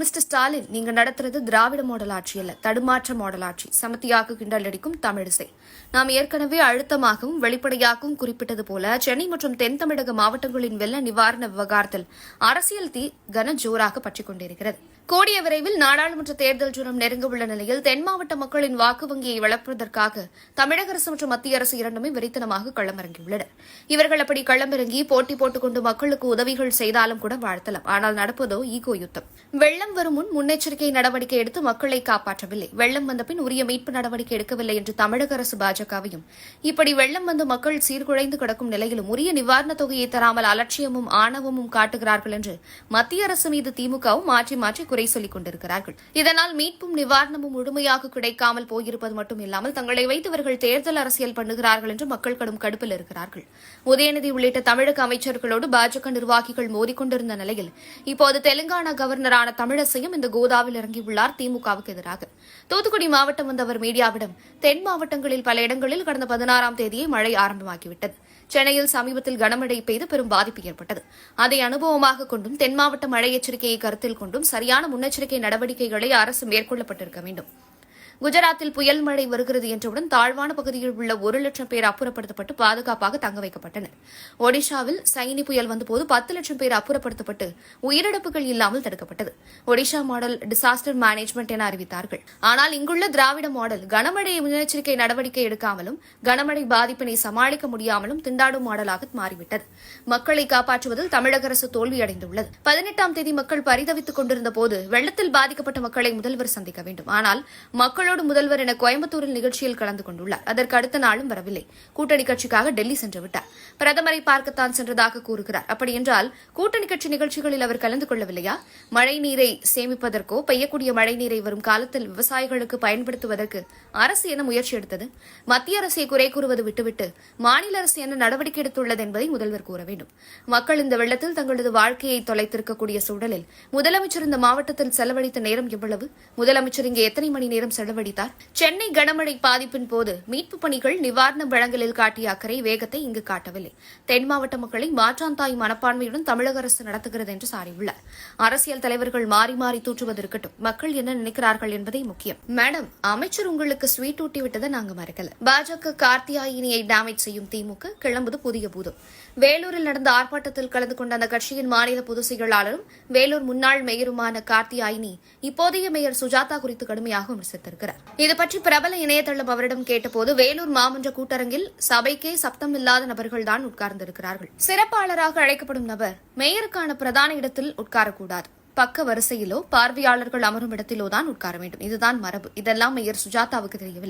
Mister Stalin நீங்க நடத்துறது திராவிட model ஆட்சி அல்ல தடுமாற்ற மாடல் ஆட்சி. சமத்தியாக கிண்டல் அடிக்கும் தமிழிசை நாம் ஏற்கனவே அழுத்தமாகவும் வெளிப்படையாகவும் குறிப்பிட்டது போல சென்னை மற்றும் தென் தமிழக மாவட்டங்களின் வெள்ள நிவாரண விவகாரத்தில் அரசியல் தீ கன ஜோராக பற்றிக் கொண்டிருக்கிறது. கூடிய விரைவில் நாடாளுமன்ற தேர்தல் ஜூனம் நெருங்க உள்ள நிலையில் தென் மாவட்ட மக்களின் வாக்கு வங்கியை வளர்ப்பதற்காக தமிழக அரசு மற்றும் மத்திய அரசு இரண்டுமே வெறித்தனமாக களமிறங்கியுள்ளனர். இவர்கள் அப்படி களமிறங்கி போட்டி போட்டுக்கொண்டு மக்களுக்கு உதவிகள் செய்தாலும் கூட வாழ்த்தலாம். ஆனால் நடப்பதோ ஈகோ யுத்தம். வெள்ளம் வரும் முன் முன்னெச்சரிக்கை நடவடிக்கை எடுத்து மக்களை காப்பாற்றவில்லை. வெள்ளம் வந்த பின் உரிய மீட்பு நடவடிக்கை எடுக்கவில்லை என்று தமிழக அரசு பாஜகவையும் இப்படி வெள்ளம் வந்து மக்கள் சீர்குலைந்து கிடக்கும் நிலையிலும் உரிய நிவாரணத் தொகையை தராமல் அலட்சியமும் ஆணவமும் காட்டுகிறார்கள் என்று மத்திய அரசு மீது திமுகவும் மாற்றி மாற்றி குறை சொல்லிக் கொண்டிருக்கிறார்கள். இதனால் மீட்பும் நிவாரணமும் முழுமையாக கிடைக்காமல் போயிருப்பது மட்டும் இல்லாமல் தங்களை வைத்தவர்கள் தேர்தல் அரசியல் பண்ணுகிறார்கள் என்று மக்கள் கடும் கடுப்பில் இருக்கிறார்கள். உதயநிதி உள்ளிட்ட தமிழக அமைச்சர்களோடு பாஜக நிர்வாகிகள் மோதிக்கொண்டிருந்த நிலையில் இப்போது தெலுங்கானா கவர்னரான தமிழசையும் இந்த கோதாவில் இறங்கியுள்ளார் திமுகவுக்கு எதிராக. தூத்துக்குடி மாவட்டம் வந்த அவர் மீடியாவிடம் தென் மாவட்டங்களில் பல இடங்களில் கடந்த பதினாறாம் தேதியே மழை ஆரம்பமாகிவிட்டது. சென்னையில் சமீபத்தில் கனமழை பெய்து பெரும் பாதிப்பு ஏற்பட்டது. அதை அனுபவமாக கொண்டும் தென் மாவட்ட மழை எச்சரிக்கையை கருத்தில் கொண்டும் சரியான முன்னெச்சரிக்கை நடவடிக்கைகளை அரசு மேற்கொள்ளப்பட்டிருக்க வேண்டும். குஜராத்தில் புயல் மழை வருகிறது என்றவுடன் தாழ்வான பகுதியில் உள்ள ஒரு லட்சம் பேர் அப்புறப்படுத்தப்பட்டு பாதுகாப்பாக தங்க வைக்கப்பட்டனர். ஒடிஷாவில் சைனி புயல் வந்தபோது பத்து லட்சம் பேர் அப்புறப்படுத்தப்பட்டு உயிரிழப்புகள் இல்லாமல் தடுக்கப்பட்டது. ஒடிஷா மாடல் டிசாஸ்டர் மேனேஜ்மெண்ட் என அறிவித்தார்கள். ஆனால் இங்குள்ள திராவிட மாடல் கனமழை முன்னெச்சரிக்கை நடவடிக்கை எடுக்காமலும் கனமழை பாதிப்பினை சமாளிக்க முடியாமலும் திண்டாடும் மாடலாக மாறிவிட்டது. மக்களை காப்பாற்றுவதில் தமிழக அரசு தோல்வியடைந்துள்ளது. பதினெட்டாம் தேதி மக்கள் பரிதவித்துக் கொண்டிருந்த போது வெள்ளத்தில் பாதிக்கப்பட்ட மக்களை முதல்வர் சந்திக்க வேண்டும். ஆனால் மக்கள் மக்களோடு முதல்வர் என கோயம்புத்தூரில் நிகழ்ச்சியில் கலந்து கொண்டுள்ளார். அதற்கு அடுத்த நாளும் வரவில்லை. கூட்டணி கட்சிக்காக டெல்லி சென்று விட்டார். பிரதமரை பார்க்கத்தான் சென்றதாக கூறுகிறார். அப்படியென்றால் கூட்டணி கட்சி நிகழ்ச்சிகளில் அவர் கலந்து கொள்ளவில்லையா? மழை நீரை சேமிப்பதற்கோ பெய்யக்கூடிய மழை நீரை வரும் காலத்தில் விவசாயிகளுக்கு பயன்படுத்துவதற்கு அரசு என்ன முயற்சி எடுத்தது? மத்திய அரசை குறை கூறுவது விட்டுவிட்டு மாநில அரசு என்ன நடவடிக்கை எடுத்துள்ளது என்பதை முதல்வர் கூற வேண்டும். மக்கள் இந்த வெள்ளத்தில் தங்களது வாழ்க்கையை தொலைத்திருக்கக்கூடிய சூழலில் முதலமைச்சர் இந்த மாவட்டத்தில் செலவழித்த நேரம் எவ்வளவு? முதலமைச்சர் இங்கே எத்தனை மணி நேரம் செலவு செலவழித்தார் சென்னை கனமழை பாதிப்பின் போது மீட்புப் பணிகள் நிவாரணம் வழங்கலில் காட்டிய அக்கறை வேகத்தை இங்கு காட்டவில்லை. தென் மாவட்ட மக்களை மாற்றாந்தாய் மனப்பான்மையுடன் தமிழக அரசு நடத்துகிறது என்று சாடியுள்ளார் அரசியல் தலைவர்கள் மாறி மாறி தூற்றுவது இருக்கட்டும் மக்கள் என்ன நினைக்கிறார்கள் என்பதே முக்கியம். மேடம் அமைச்சர் உங்களுக்கு ஸ்வீட் ஊட்டி விட்டதை நாங்க மறக்கல. பாஜக கார்த்தியாயினியை டேமேஜ் செய்யும் திமுக கிளம்புது புதிய பூதம். வேலூரில் நடந்த ஆர்ப்பாட்டத்தில் கலந்து கொண்ட அந்த கட்சியின் மாநில பொதுச் செயலாளரும் வேலூர் முன்னாள் மேயருமான கார்த்தியாயினி இப்போதைய மேயர் சுஜாதா குறித்து கடுமையாக விமர்சித்திருக்கிறார். இது இதுபற்றி பிரபல இணையதளம் அவரிடம் கேட்டபோது வேலூர் மாமன்ற கூட்டரங்கில் சபைக்கே சப்தம் இல்லாத நபர்கள்தான் உட்கார்ந்திருக்கிறார்கள். சிறப்பாளராக அழைக்கப்படும் நபர் மேயருக்கான பிரதான இடத்தில் உட்காரக்கூடாது. பக்க வரிசையிலோ பார்வையாளர்கள் அமரும் இடத்திலோ தான் உட்கார வேண்டும். இதுதான் மரபு. இதெல்லாம் மேயர் சுஜாதாவுக்கு தெரியவில்லை.